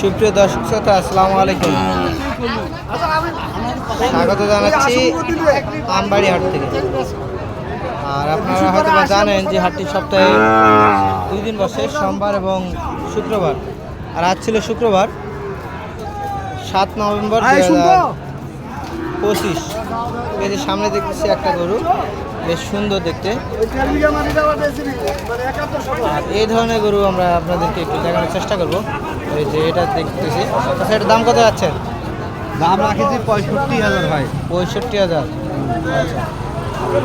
সুপ্রিয় দর্শক শ্রোতা আসসালামু আলাইকুম। স্বাগত জানাচ্ছি আমবাড়ি হাট থেকে। আর আপনারা হয়তো জানেন যে হাটটি সপ্তাহে দুই দিন বসে সোমবার এবং শুক্রবার। আর আজ ছিল শুক্রবার সাত নভেম্বর হাজার পঁচিশ। এই যে সামনে দেখতেছি একটা গরু। বেশ সুন্দর দেখতে। আর এই ধরনের গরু আমরা আপনাদেরকে একটু দেখানোর চেষ্টা করব। ওই যে এটা দেখতেছি। আচ্ছা এটার দাম কত যাচ্ছে? দাম রাখেছি পঁয়ষট্টি হাজার ভাই। পঁয়ষট্টি হাজার। আচ্ছা।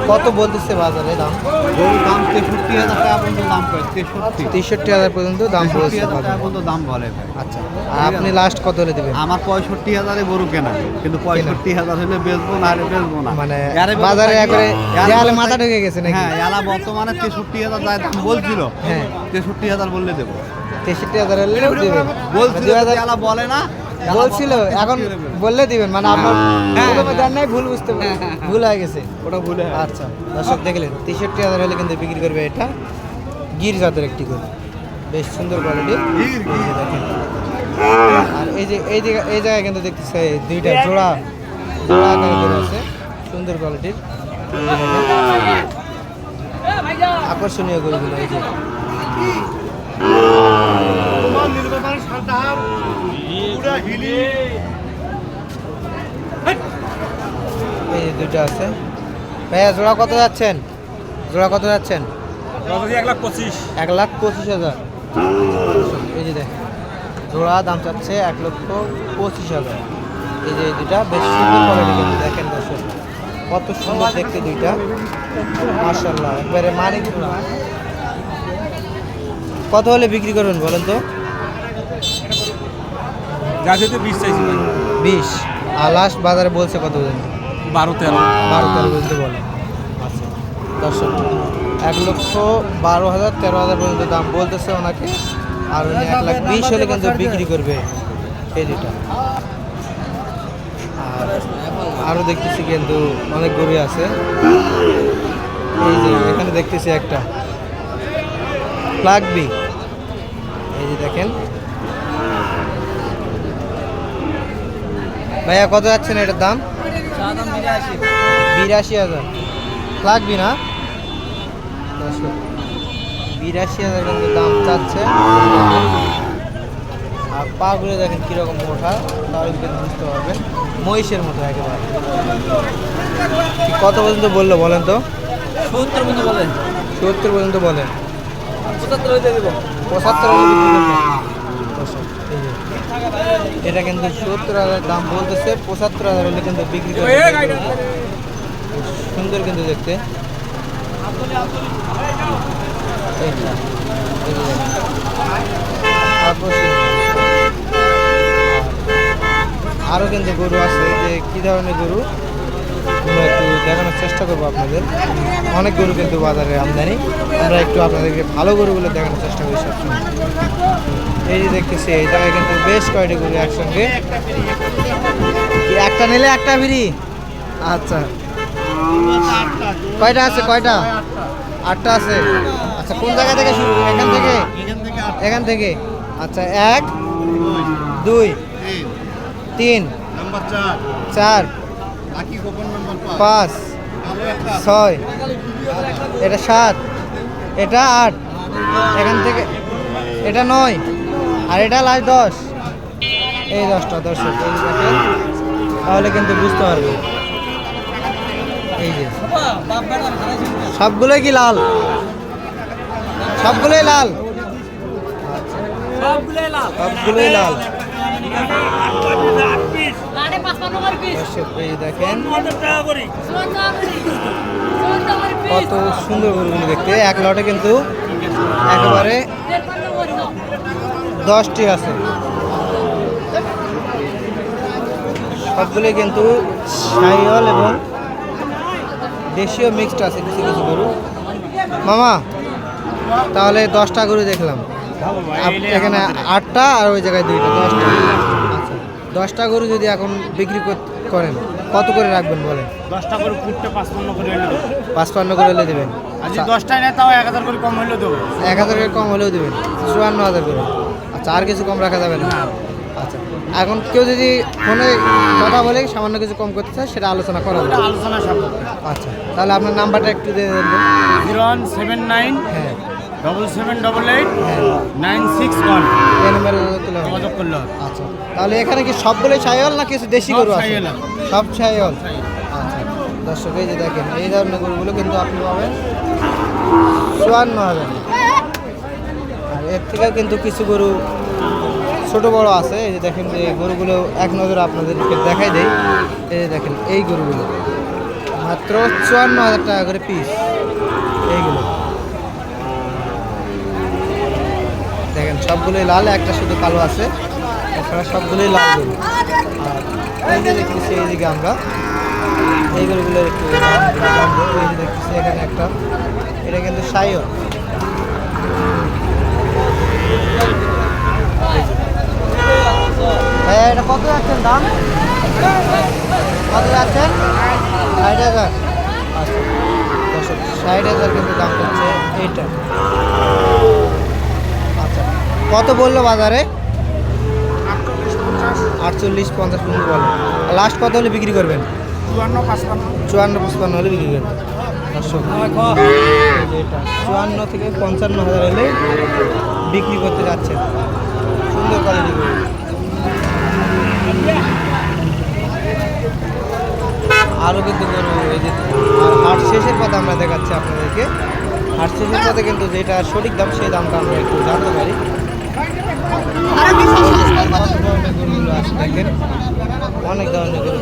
কত বলতেছে বাজারে দাম? গরুর দাম তেষট্টি হাজার টাকা পর্যন্ত দাম করে তেষট্টি। তেষট্টি হাজার পর্যন্ত দাম টাকা পর্যন্ত দাম বলে আচ্ছা আর আপনি লাস্ট কত হলে দেবেন? আমার পঁয়ষট্টি হাজারে গরু কেনা কিন্তু পঁয়ষট্টি হাজার হলে বেচবো না হলে বেচবো না। মানে বাজারে একবারে এরে মাথা ঢুকে গেছে নাকি? হ্যাঁ এলা বর্তমানে তেষট্টি হাজার যা দাম বলছিল হ্যাঁ। তেষট্টি হাজার বললে দেবো। তেষট্টি হাজার হলে দেবেন বলছিল দুই বলে না বলছিল এখন বললে দিবেন মানে আপনার হ্যাঁ, প্রথমে দেন নাই ভুল বুঝতে হ্যাঁ, হ্যাঁ। ভুল হয়ে গেছে। ওটা ভুলে আচ্ছা দর্শক দেখলেন তেষট্টি হাজার হলে কিন্তু বিক্রি করবে এটা গির জাতের একটি গরু। বেশ সুন্দর কোয়ালিটি আর এই যে এই জায়গা এই জায়গায় কিন্তু দেখতেছে দুইটা জোড়া জোড়া আকারে আছে। সুন্দর কোয়ালিটির আকর্ষণীয় গরুগুলো এই যে। এই যে এই যে দুইটা আছে। ভাইয়া জোড়া কত যাচ্ছেন? জোড়া কত যাচ্ছেন? এক লাখ পঁচিশ। এক লাখ পঁচিশ হাজার। এই যে দেখেন জোড়া দাম চাচ্ছে এক লক্ষ পঁচিশ হাজার। এই যে এই দুইটা বেশ সুন্দর কোয়ালিটি কিন্তু দেখেন দর্শক। কত সুন্দর দেখতে দুইটা। মার্শাল্লাহ একবারে মানিক কত হলে বিক্রি করবেন বলেন তো? গাছে তো বিশ চাইছি ভাই। বিশ। আর লাস্ট বাজারে বলছে কত পর্যন্ত বারো তেরো। বারো তেরো পর্যন্ত বলে। আচ্ছা দর্শক এক লক্ষ বারো হাজার তেরো হাজার পর্যন্ত দাম বলতেছে ওনাকে। আর উনি এক লাখ বিশ হলে কিন্তু বিক্রি করবে এই দুটা আর আরও দেখতেছি কিন্তু অনেক গরু আছে। এই যে এখানে দেখতেছি একটা। লাগবি এই যে দেখেন। ভাইয়া কত যাচ্ছেন এটার দাম? বিরাশি হাজার। লাগবি না? বিরাশি হাজার কিন্তু দাম চাচ্ছে। আর পাগুলো দেখেন কীরকম মোটা তাহলে কিন্তু বুঝতে পারবেন। মহিষের মতো একেবারে। কত পর্যন্ত বলল বলেন তো? সত্তর পর্যন্ত বলেন। সত্তর পর্যন্ত বলেন। পঁচাত্তর পঁচাত্তর এটা কিন্তু সত্তর হাজার দাম বলতেছে পঁচাত্তর হাজার হলে কিন্তু বিক্রি করবে সুন্দর কিন্তু দেখতে। আর আরও কিন্তু গরু আছে যে কী ধরনের গরু? আমরা একটু দেখানোর চেষ্টা করব আপনাদের। অনেক গরু কিন্তু বাজারে আমদানি। আমরা একটু আপনাদেরকে ভালো গরুগুলো দেখানোর চেষ্টা করি সবসময়। এই যে দেখতেছি, এই কিন্তু বেশ কয়টি গরু একসঙ্গে। একটা নিলে একটা ফ্রি। আচ্ছা। কয়টা আছে? কয়টা? আটটা আছে। আচ্ছা কোন জায়গা থেকে শুরু এখান থেকে? এখান থেকে। আচ্ছা এক, দুই, তিন, চার, পাঁচ, ছয়, এটা সাত, এটা আট, এখান থেকে, এটা নয়। আর এটা লাস্ট দশ। এই দশটা দর্শক এই দেখেন। তাহলে কিন্তু বুঝতে পারবে। এই যে। সবগুলোই কি লাল? সবগুলোই লাল? সবগুলোই লাল। দেখেন। কত সুন্দর গরুগুলো দেখতে। এক লটে কিন্তু একেবারে দশটি আছে। সবগুলি কিন্তু সাইওয়াল এবং দেশীয় মিক্সড আছে কিছু কিছু গরু। মামা তাহলে দশটা গরু দেখলাম। এখানে আটটা আর ওই জায়গায় দুইটা দশটা। আচ্ছা দশটা গরু যদি এখন বিক্রি করেন কত করে রাখবেন বলেন? দশটা করে পাঁচপান্ন করে এনে পাঁচপান্ন করে হলে দেবেন। যদি দশটায় নেয় তাও এক হাজার করে কম হইলেও দেবো। এক হাজার করে কম হলেও দেবেন। চুয়ান্ন হাজার করে। আচ্ছা আর কিছু কম রাখা যাবে না? আচ্ছা। এখন কেউ যদি ফোনে কথা বলে সামান্য কিছু কম করতে চায় সেটা আলোচনা করা আলোচনা সাপেক্ষে। আচ্ছা। তাহলে আপনার নাম্বারটা একটু দিয়ে দেবেন। জিরো ওয়ান সেভেন নাইন হ্যাঁ। ডবল সেভেন ডবল এইট হ্যাঁ। Nine six one. এই নাম্বারে। যোগাযোগ করলে। আচ্ছা। তাহলে এখানে কি সবগুলোই ছাইল না কিছু দেশি গরু আছে। সব ছাইল আচ্ছা। দর্শক এই যে দেখেন এই ধরনের গরুগুলো কিন্তু আপনি পাবেন। চুয়ান্ন হাজার। এর থেকে কিন্তু কিছু গরু ছোট বড় আছে। এই যে দেখেন যে গরুগুলো এক নজরে আপনাদেরকে দেখাই দেয় এই যে দেখেন, এই গরুগুলো মাত্র চুয়ান্ন হাজার টাকা করে পিস এইগুলো। দেখেন, সবগুলোই লাল, একটা শুধু কালো আছে। এছাড়া সবগুলোই লাল গরু। এই যে দেখতেছি এইদিকে আমরা। এই গরুগুলোর একটু দেখতেছি, এখানে একটা। এটা কিন্তু সাইও হ্যাঁ এটা কত যাচ্ছেন দাম? কত যাচ্ছেন? ষাট হাজার। আচ্ছা ষাট হাজার কিন্তু দাম হচ্ছে এইটা। আচ্ছা কত বলল বাজারে? আটচল্লিশ পঞ্চাশ পর্যন্ত বলে। লাস্ট কত হলে বিক্রি করবেন? চুয়ান্ন পাঁচপান্ন। চুয়ান্ন পঁচপান্ন হলে বিক্রি করবেন। দর্শক এই যে এটা চুয়ান্ন থেকে পঞ্চান্ন হাজার হলে বিক্রি করতে যাচ্ছেন। সুন্দর কোয়ালিটি গরু। আরও কিন্তু গরু এই যে আর হাট শেষের পথে আমরা দেখাচ্ছি আপনাদেরকে। হাট শেষের পথে কিন্তু যেটা সঠিক দাম সেই দামটা আমরা একটু জানতে পারি। দেখেন। অনেক ধরনের গরু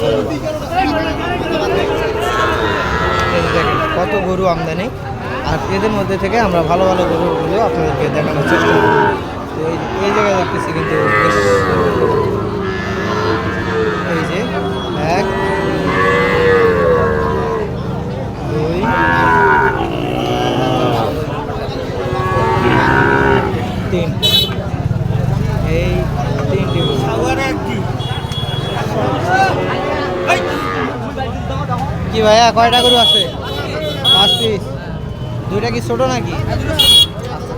দেখেন কত গরু আমদানি। আর এদের মধ্যে থেকে আমরা ভালো ভালো গরুগুলো আপনাদেরকে দেখানোর চেষ্টা করব। তো এই জায়গায় দেখতেছি কিন্তু এই যে, এক এই। কি ভাইয়া, কয়টা গরু আছে? পাঁচ পিস। দুইটা কি ছোট নাকি?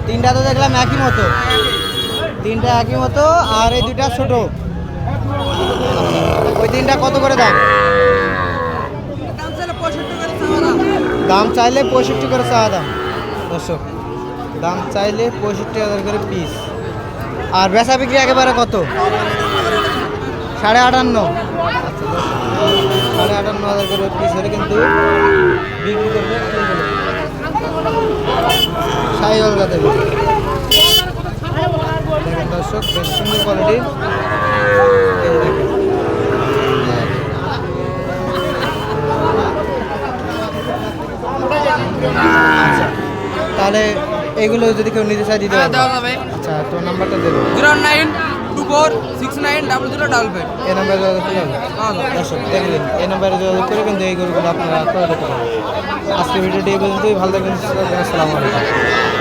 তিনটা তো দেখলাম একই মতো। তিনটা একই মতো আর এই দুইটা ছোট। ওই তিনটা কত করে দাম? দাম চাইলে পঁয়ষট্টি করে চাওয়া দাম। দর্শক, দাম চাইলে পঁয়ষট্টি হাজার করে পিস আর বেচা বিক্রি একেবারে কত? সাড়ে আটান্ন। আচ্ছা সাড়ে আটান্ন হাজার করে পিস হলে কিন্তু বিক্রি করবে। সাইওয়াল জাতের গরু। দেখেন দর্শক বেশ সুন্দর তাহলে এগুলো যদি কেউ নিতে চাই দিতে হ্যাঁ, আচ্ছা তোর নাম্বারটা দেবো। Zero nine two four six nine double zero double five. এই নাম্বারে যোগাযোগ করে হ্যাঁ দর্শক দেখলেন এই নাম্বারে যোগাযোগ করে কিন্তু এই গরুগুলো আপনারা ক্রয় করতে আজকে ভিডিওটি এই পর্যন্তই। ভালো থাকবেন। আসসালামু আলাইকুম।